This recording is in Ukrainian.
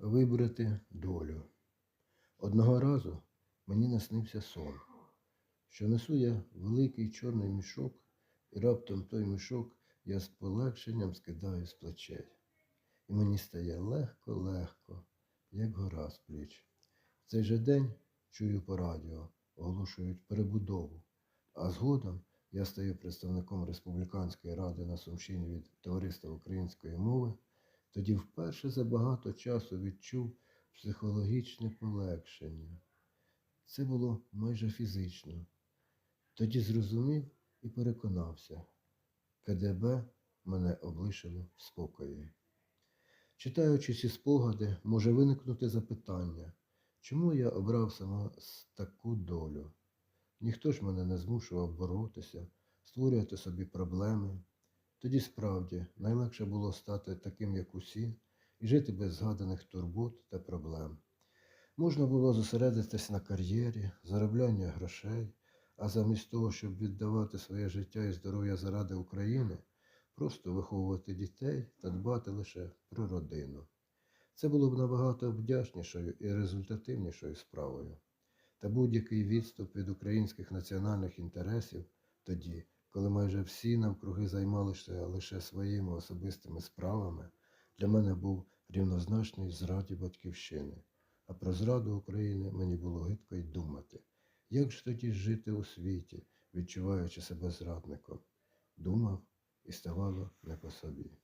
вибрати долю. Одного разу мені наснився сон, що несу я великий чорний мішок, і раптом той мішок я з полегшенням скидаю з плечей. І мені стає легко-легко, як гора з пліч. В цей же день чую по радіо, оголошують перебудову, а згодом я стаю представником Республіканської ради на Сумщині від Товариства української мови, тоді вперше за багато часу відчув психологічне полегшення. Це було майже фізично. Тоді зрозумів і переконався, КДБ мене облишило в спокої. Читаючи ці спогади, може виникнути запитання, чому я обрав саме таку долю? Ніхто ж мене не змушував боротися, створювати собі проблеми. Тоді справді найлегше було стати таким, як усі, і жити без згаданих турбот та проблем. Можна було зосередитись на кар'єрі, заробляння грошей, а замість того, щоб віддавати своє життя і здоров'я заради України, просто виховувати дітей та дбати лише про родину. Це було б набагато вдячнішою і результативнішою справою. Та будь-який відступ від українських національних інтересів тоді, коли майже всі навкруги займалися лише своїми особистими справами, для мене був рівнозначний зраді батьківщини. А про зраду України мені було гидко й думати. Як ж тоді жити у світі, відчуваючи себе зрадником? Думав і ставало не по собі.